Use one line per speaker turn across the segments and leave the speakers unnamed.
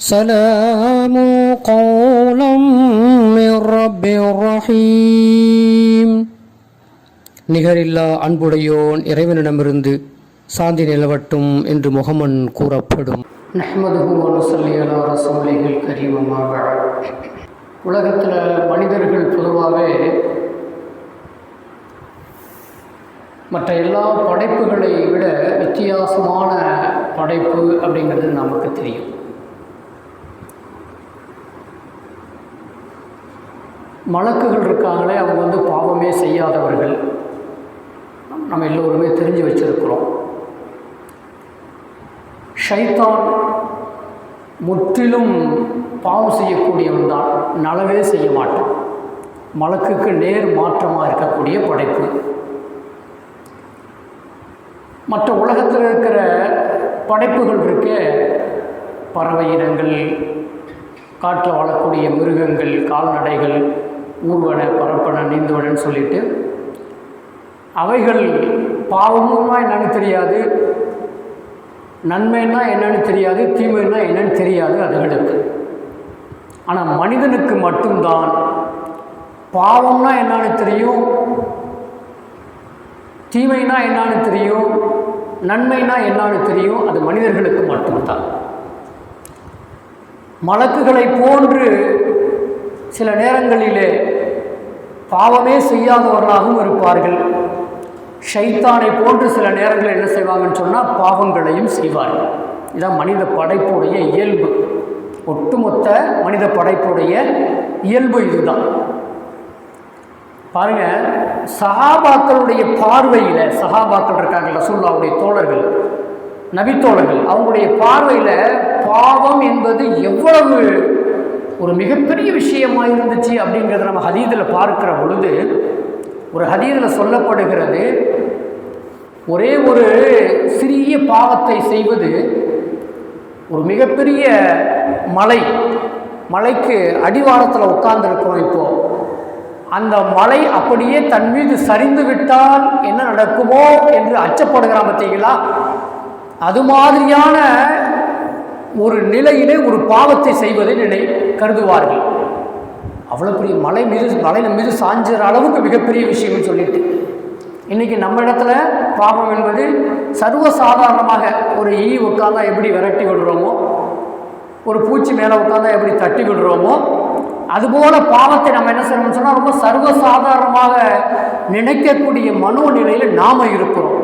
سلام قولا من رب رحيم நிகரில்லா அன்புடையோன் இறைவனிடமிருந்து சாந்தி நிலவட்டும் என்று முகமன் கூறப்படும் நஹ்மதுஹு வனுசல்லி அலா ரசூலிஹில் கரீம் அம்மா பஅத். உலகத்தில் மனிதர்கள் பொதுவாகவே மற்ற எல்லா படைப்புகளை விட வித்தியாசமான படைப்பு அப்படிங்கிறது நமக்கு தெரியும் மலக்குகள் இருக்காங்களே அவங்க வந்து பாவமே செய்யாதவர்கள். நம்ம எல்லோருமே தெரிஞ்சு வச்சிருக்கிறோம். ஷைத்தான் முற்றிலும் பாவம் செய்யக்கூடியவன் தான். நலவே செய்ய மாட்டான். மலக்குக்கு நேர் மாற்றமாக இருக்கக்கூடிய படைப்பு. மற்ற உலகத்தில் இருக்கிற படைப்புகள் இருக்க பறவை இனங்கள் காட்டில் வாழக்கூடிய மிருகங்கள் கால்நடைகள் ஊர்வன பரப்பன நீந்துவனன்னு சொல்லிட்டு அவைகள் பாவமுமா என்னன்னு தெரியாது. நன்மைன்னா என்னன்னு தெரியாது தீமைன்னா என்னன்னு தெரியாது அதுகளுக்கு. ஆனால் மனிதனுக்கு மட்டும்தான் பாவம்னா என்னன்னு தெரியும் தீமைனா என்னன்னு தெரியும் நன்மைனா என்னன்னு தெரியும் அது மனிதர்களுக்கு மட்டும்தான். மலக்குகளை போன்று சில நேரங்களிலே பாவமே செய்யாதவர்களாகவும் இருப்பார்கள். ஷைத்தானை போன்று சில நேரங்களில் என்ன செய்வாங்கன்னு சொன்னால் பாவங்களையும் செய்வார்கள் இதான் மனித படைப்புடைய இயல்பு. ஒட்டுமொத்த மனித படைப்புடைய இயல்பு இதுதான். பாருங்க சஹாபாக்களுடைய பார்வையில் சஹாபாக்கள் இருக்காங்க ரசூல்லாவுடைய தோழர்கள் நபித்தோழர்கள் அவங்களுடைய பார்வையில் பாவம் என்பது எவ்வளவு ஒரு மிகப்பெரிய விஷயமா இருந்துச்சு அப்படிங்கிறத நம்ம ஹதீதில் பார்க்கிற பொழுது ஒரு ஹதீதில் சொல்லப்படுகிறது ஒரே ஒரு சிறிய பாவத்தை செய்வது ஒரு மிகப்பெரிய மலை மலைக்கு அடிவாரத்தில் உட்கார்ந்துருக்கிறோம் இப்போது அந்த மலை அப்படியே தன் மீது சரிந்து விட்டால் என்ன நடக்குமோ என்று அச்சப்படுகிறான் பார்த்தீங்களா? அது மாதிரியான ஒரு நிலையிலே ஒரு பாவத்தை செய்வதை நினை கருதுவார்கள். அவ்வளோ பெரிய மலை மீது மலை மீது சாஞ்சுற அளவுக்கு மிகப்பெரிய விஷயம்னு சொல்லிட்டு. இன்றைக்கி நம்ம இடத்துல பாவம் என்பது சர்வசாதாரணமாக ஒரு ஈ உட்காந்தா எப்படி விரட்டி விடுறோமோ ஒரு பூச்சி மேலே உட்காந்தா எப்படி தட்டி விடுறோமோ அதுபோல பாவத்தை நம்ம என்ன செய்யணும்னு சொன்னால் ரொம்ப சர்வசாதாரணமாக நினைக்கக்கூடிய மனோநிலையில் நாம் இருக்கிறோம்.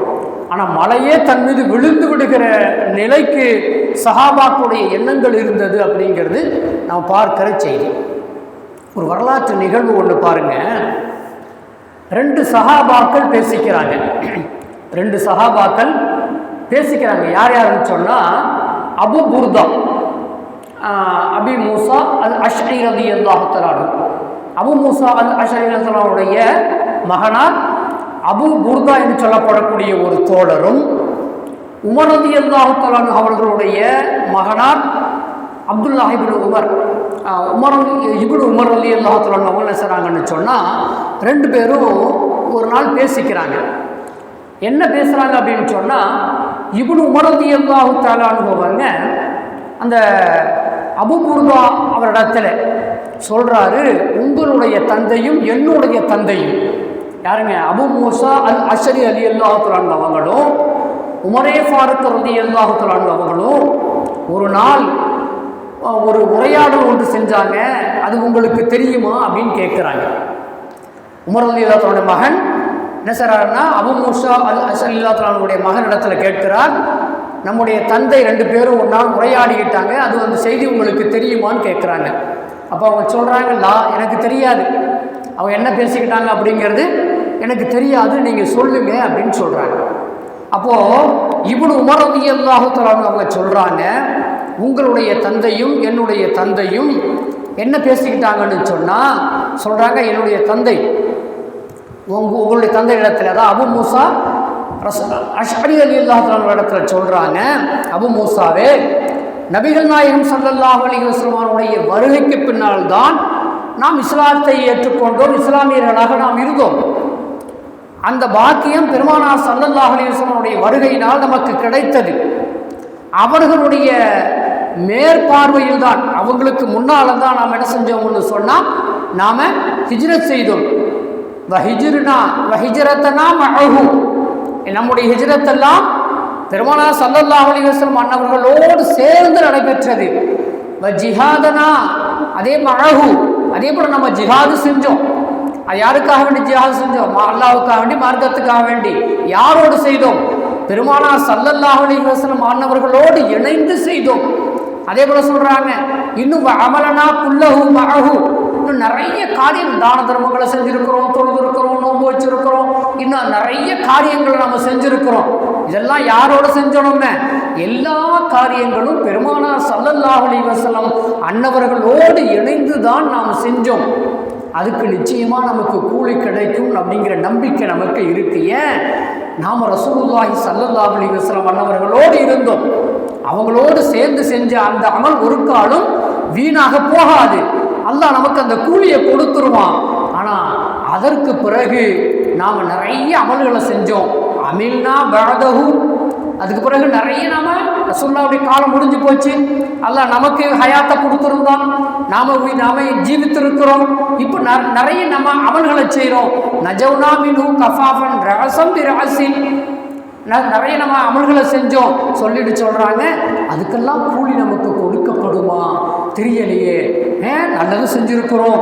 ஆனால் மலையே தன் மீது விழுந்து விடுகிற நிலைக்கு சஹாபாக்குடைய எண்ணங்கள் இருந்தது அப்படிங்கிறது நாம் பார்க்கிற செய்தி. ஒரு வரலாற்று நிகழ்வு ஒன்று பாருங்க. ரெண்டு சஹாபாக்கள் பேசிக்கிறாங்க. ரெண்டு சஹாபாக்கள் பேசிக்கிறாங்க. யார் யாருன்னு சொன்னால் அபு புர்தா அபி மூசா அல் அஷ்ரி ரதி அல்லாஹுத்தலானு அபு மூசா அல் அஷ்ரி ரத்தலாவுடைய மகனார் அபு புர்தா என்று சொல்லப்படக்கூடிய ஒரு தோழரும் உமரதி அல்லாஹுத்தலான் அவர்களுடைய மகனார் Abdullah ibn Umar. Umar ibn Umar Ali அல்லாஹுத்தலானு அவங்க என்ன செய்கிறாங்கன்னு சொன்னால் ரெண்டு பேரும் ஒரு நாள் பேசிக்கிறாங்க. என்ன பேசுகிறாங்க அப்படின்னு சொன்னால் இப்னு உமர் ரதி அல்லாஹு தாலானுபவங்க அந்த அபுபூர்வா அவரிடத்தில் சொல்கிறாரு உங்களுடைய தந்தையும் என்னுடைய தந்தையும் யாருங்க? அபு மூசா அல் அஷரி அலி அல்லாஹுலான் அவங்களும் உமரே ஃபாருக் அலி அல்லாஹுலான் அவங்களும் ஒரு நாள் ஒரு உரையாடல் ஒன்று செஞ்சாங்க. அது உங்களுக்கு தெரியுமா அப்படின்னு கேட்குறாங்க உமர் அலி அல்லாத்தனுடைய மகன் என்ன செய்கிறாருன்னா அபு மூசா அல் அசல் இல்லாத்தனுடைய மகன் இடத்துல கேட்கிறார். நம்முடைய தந்தை ரெண்டு பேரும் ஒரு நாள் உரையாடிக்கிட்டாங்க. அது அந்த செய்தி உங்களுக்கு தெரியுமான்னு கேட்குறாங்க அப்போ அவங்க சொல்கிறாங்க லா எனக்கு தெரியாது. அவங்க என்ன பேசிக்கிட்டாங்க அப்படிங்கிறது எனக்கு தெரியாது நீங்கள் சொல்லுங்க அப்படின்னு சொல்கிறாங்க அப்போது இவனு உமர் ரதி அவங்க சொல்கிறாங்க உங்களுடைய தந்தையும் என்னுடைய தந்தையும் என்ன பேசிக்கிட்டாங்கன்னு சொன்னால் சொல்கிறாங்க என்னுடைய தந்தை உங்க உங்களுடைய தந்தை இடத்துல அதான் அபு மூசா ரச அலி அல்லாஹ் இடத்துல சொல்கிறாங்க அபு மூசாவே நபிகள் நாயகம் ஸல்லல்லாஹு அலைஹி வருகைக்கு பின்னால் தான் நாம் இஸ்லாத்தை ஏற்றுக்கொண்டோம் இஸ்லாமியர்களாக நாம் இருந்தோம். அந்த பாக்கியம் பெருமானார் சல்லல்லாஹ் அலைஹி வருகையினால் நமக்கு கிடைத்தது. அவர்களுடைய மேற்பார்வையில் தான் அவங்களுக்கு முன்னால் தான் நாம் என்ன செஞ்சோம்னு சொன்னால் நாம் ஹிஜ்ரத் செய்தோம். வஹிஜிருனா வஹிஜரத்தனா மழகு நம்முடைய ஹிஜ்ரத்தெல்லாம் பெருமானா சல்லல்லாஹு அலைஹி வஸல்லம் அன்னவர்களோடு சேர்ந்து நடைபெற்றது. ஜிஹாதனா அதே மழகு அதே போல் நம்ம ஜிஹாது செஞ்சோம். அது யாருக்காக வேண்டி ஜிஹாது செஞ்சோம்? அல்லாவுக்காக வேண்டி மார்க்கத்துக்காக வேண்டி. யாரோடு செய்தோம்? பெருமானா சல்லல்லாஹு அலைஹி வஸல்லம் இணைந்து செய்தோம். அதே போல சொல்கிறாங்க இன்னும் அமலனா புல்லஹு மழகு. இன்னும் நிறைய காரியம் தான தர்மங்களை செஞ்சுருக்கிறோம் தொழுதுருக்கிறோம் நோன்பு வச்சிருக்கிறோம். இன்னும் நிறைய காரியங்களை நம்ம செஞ்சுருக்கிறோம். இதெல்லாம் யாரோட செஞ்சோமே எல்லா காரியங்களும் பெருமானார் சல்லல்லாஹலி வசலம் அன்னவர்களோடு இணைந்து தான் நாம் செஞ்சோம். அதுக்கு நிச்சயமாக நமக்கு கூலி கிடைக்கும் அப்படிங்கிற நம்பிக்கை நமக்கு இருக்கு. ஏன்? நாம் ரசூலுல்லாஹி சல்லல்லாஹலி வசலம் அன்னவர்களோடு இருந்தோம். அவங்களோடு சேர்ந்து செஞ்ச அந்த அமல் ஒரு காலம் வீணாக போகாது. அல்லாஹ் நமக்கு அந்த கூலியை கொடுத்துருவான். ஆனால் அதற்கு பிறகு நாம் நிறைய அமல்களை செஞ்சோம். அமில்னா பரதகு அதுக்கு பிறகு நிறைய நாம் ரசூல்லாவுடைய காலம் முடிஞ்சு போச்சு. அல்ல நமக்கு ஹயாத்தை கொடுத்துருந்தான். நாம நாம ஜீவித்திருக்கிறோம். இப்போ ந- நிறைய நம்ம அமல்களை செய்கிறோம் நஜவுனா மினு கஃபாஃபன் ரகசம் ரகசின் ந- நிறைய நம்ம அமல்களை செஞ்சோம். சொல்லிட்டு சொல்கிறாங்க அதுக்கெல்லாம் கூலி நமக்கு கொடுக்கப்படுமா? தெரியலையே. ஏன் நல்லதும் செஞ்சுருக்கிறோம்.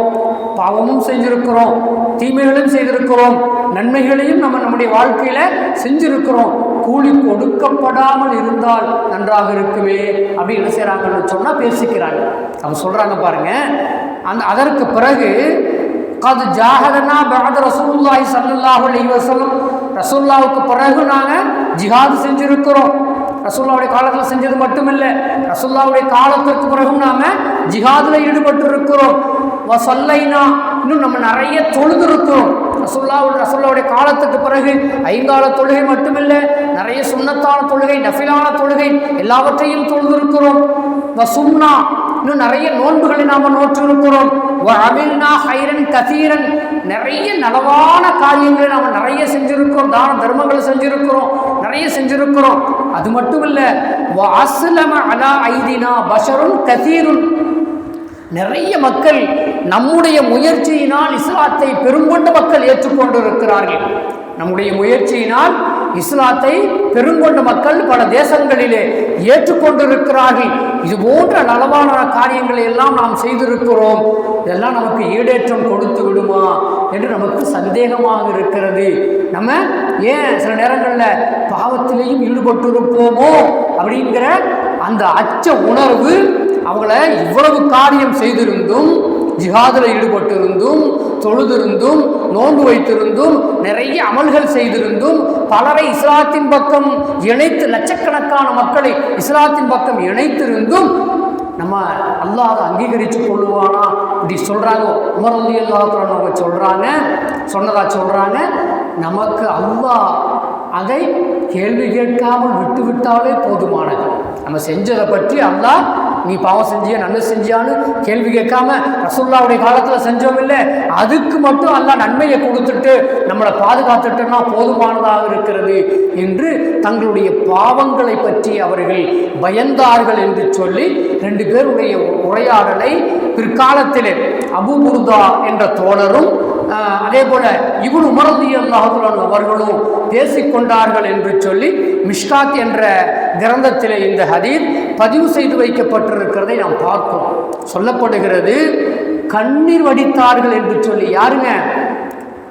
பாவமும் செஞ்சிருக்கிறோம். தீமைகளும் செய்திருக்கிறோம். நன்மைகளையும் நம்ம நம்முடைய வாழ்க்கையில் செஞ்சுருக்கிறோம். கூலி கொடுக்கப்படாமல் இருந்தால் நன்றாக இருக்குமே அப்படி என்ன செய்கிறாங்கன்னு சொன்னால் பேசிக்கிறாங்க. அவங்க சொல்கிறாங்க பாருங்க. அந்த அதற்கு பிறகு அது ஜாகதனா பகத ரசூல்லாய் ஸல்லல்லாஹு அலி வசலம் ரசூல்லாவுக்கு பிறகு நாங்கள் ஜிஹாது செஞ்சுருக்கிறோம். ரசுல்லாவுடைய காலத்தில் செஞ்சது மட்டுமில்லை ரசுல்லாவுடைய காலத்திற்கு பிறகும் நாம் ஜிஹாதில் ஈடுபட்டு இருக்கிறோம் வசல்லைனா இன்னும் நம்ம நிறைய தொழுதுருக்கிறோம். ரசூல்லா ரசுல்லாவுடைய காலத்துக்கு பிறகு ஐங்கால தொழுகை மட்டுமில்லை நிறைய சுண்ணத்தான தொழுகை நஃபிலான தொழுகை எல்லாவற்றையும் தொழுதிருக்கிறோம். வசும்னா இன்னும் நிறைய நோன்புகளை நாம் நோற்றிருக்கிறோம். அமில்னா ஹைரன் கதீரன் நிறைய நலவான காரியங்களை நாம் நிறைய செஞ்சுருக்கிறோம். தான தர்மங்களை செஞ்சுருக்கிறோம். நிறைய செஞ்சுருக்கிறோம். அது மட்டும் இல்லை அஸ்லம அலா ஐதினா பஷருன் கதீருன் நிறைய மக்கள் நம்முடைய முயற்சியினால் இஸ்லாத்தை பெருங்கொண்ட மக்கள் ஏற்றுக்கொண்டிருக்கிறார்கள். நம்முடைய முயற்சியினால் இஸ்லாத்தை பெருங்கொண்ட மக்கள் பல தேசங்களிலே ஏற்றுக்கொண்டிருக்கிறார்கள். இது போன்ற நலவான காரியங்களை எல்லாம் நாம் செய்திருக்கிறோம். இதெல்லாம் நமக்கு ஈடேற்றம் கொடுத்து விடுமா என்று நமக்கு சந்தேகமாக இருக்கிறது. நம்ம ஏன் சில நேரங்களில் பாவத்திலேயும் ஈடுபட்டிருப்போமோ அப்படிங்கிற அந்த அச்ச உணர்வு அவங்கள இவ்வளவு காரியம் செய்திருந்தும் ஜிஹாதில் ஈடுபட்டிருந்தும் தொழுதிருந்தும் நோன்பு வைத்திருந்தும் நிறைய அமல்கள் செய்திருந்தும் பலரை இஸ்லாத்தின் பக்கம் இணைத்து லட்சக்கணக்கான மக்களை இஸ்லாத்தின் பக்கம் இணைத்திருந்தும் நம்ம அல்லாஹ் அதை அங்கீகரித்து கொள்ளுவானா? இப்படி சொல்கிறாங்க உமர் அலி அல்லாஹ் சொல்கிறாங்க சொன்னதாக சொல்கிறாங்க நமக்கு அல்லாஹ் அதை கேள்வி கேட்காமல் விட்டு விட்டாலே போதுமானது. நம்ம செஞ்சதை பற்றி அல்லாஹ் நீ பாவம் செஞ்சியா நன்மை செஞ்சியான்னு கேள்வி கேட்காம ரசுல்லாவுடைய காலத்தில் செஞ்சோம் இல்லை? அதுக்கு மட்டும் அல்ல நன்மையை கொடுத்துட்டு நம்மளை பாதுகாத்துட்டோம்னா போதுமானதாக இருக்கிறது என்று தங்களுடைய பாவங்களை பற்றி அவர்கள் பயந்தார்கள் என்று சொல்லி ரெண்டு பேருடைய உரையாடலை பிற்காலத்திலே அபுபுர்தா என்ற தோழரும் அதே போல இவனு உமரதி அல்லாஹுலான் அவர்களும் பேசிக்கொண்டார்கள் என்று சொல்லி மிஷ்காத் என்ற கிரந்தத்தில் இந்த ஹதீர் பதிவு செய்து வைக்கப்பட்டிருக்கிறதை நாம் பார்க்கிறோம். சொல்லப்படுகிறது கண்ணீர் வடித்தார்கள் என்று சொல்லி. யாருங்க?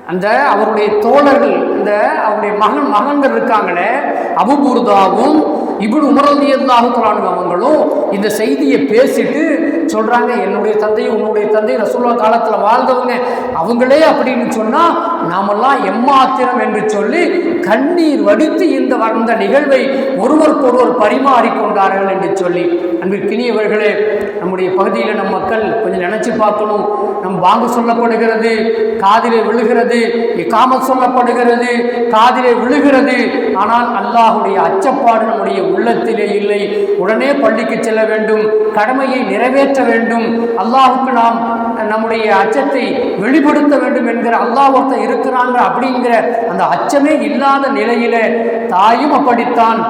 அந்த அவருடைய தோழர்கள் இந்த அவருடைய மகன் மகன்கள் இருக்காங்களே அபுபூர்தாவும் இப்படி உமரதி அல்லாஹுலான் அவங்களும் இந்த செய்தியை பேசிட்டு சொல்கிறாங்க என்னுடைய தந்தையும் உன்னுடைய தந்தை ரசூல்லா காலத்தில் வாழ்ந்தவங்க. அவங்களே அப்படின்னு சொன்னால் நாமெல்லாம் எம்மாத்திரம் என்று சொல்லி கண்ணீர் வடித்து இந்த வந்த நிகழ்வை ஒருவருக்கொருவர் பரிமாறிக்கொண்டார்கள் என்று சொல்லி. அன்பிற்கினியவர்களே நம்முடைய பகுதியில் நம் மக்கள் கொஞ்சம் நினச்சி பார்க்கணும். நம் வாங்கு சொல்லப்படுகிறது காதிலே விழுகிறது காம சொல்லப்படுகிறது காதிலே விழுகிறது. ஆனால் அல்லாஹுடைய அச்சப்பாடு நம்முடைய உள்ளத்திலே இல்லை. உடனே பள்ளிக்கு செல்ல வேண்டும். கடமையை நிறைவேற்ற வேண்டும். அல்லாஹுக்கு நாம் நம்முடைய அச்சத்தை வெளிப்படுத்த வேண்டும் என்கிற அல்லாஹ் ஒருத்தர் இருக்கிறாங்க அப்படிங்கிற அந்த அச்சமே இல்லாத நிலையில தாயும் அப்படித்தான்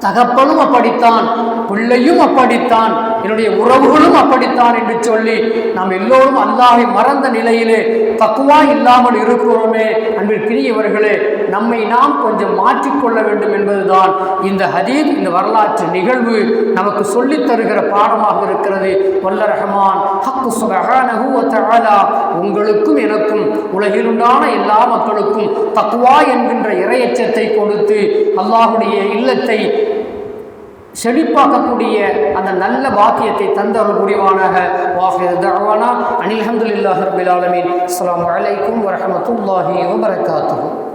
தகப்பனும் அப்படித்தான் பிள்ளையும் அப்படித்தான் என்னுடைய உறவுகளும் அப்படித்தான் என்று சொல்லி நாம் எல்லோரும் அல்லாஹை மறந்த நிலையிலே தக்குவா இல்லாமல் இருக்கிறோமே. அன்பிற்கினியவர்களே நம்மை நாம் கொஞ்சம் மாற்றிக்கொள்ள வேண்டும் என்பதுதான் இந்த ஹதீத் இந்த வரலாற்று நிகழ்வு நமக்கு சொல்லித் தருகிற பாடமாக இருக்கிறது. வல்ல ரஹமான் ஹக்கு சுபஹானஹு உங்களுக்கும் எனக்கும் உலகிலுண்டான எல்லா மக்களுக்கும் தக்குவா என்கின்ற இறையச்சத்தை கொடுத்து அல்லாஹுடைய இல்லத்தை செழிப்பாக்கக்கூடிய அந்த நல்ல பாக்கியத்தை தந்தருள் புரிவானாக வாஹிர் அனில் ஹம்துலில்லாஹி ரப்பில் அஸ்லாம் அஸ்ஸலாமு வரமத்துல்லாஹி வரஹ்மத்துல்லாஹி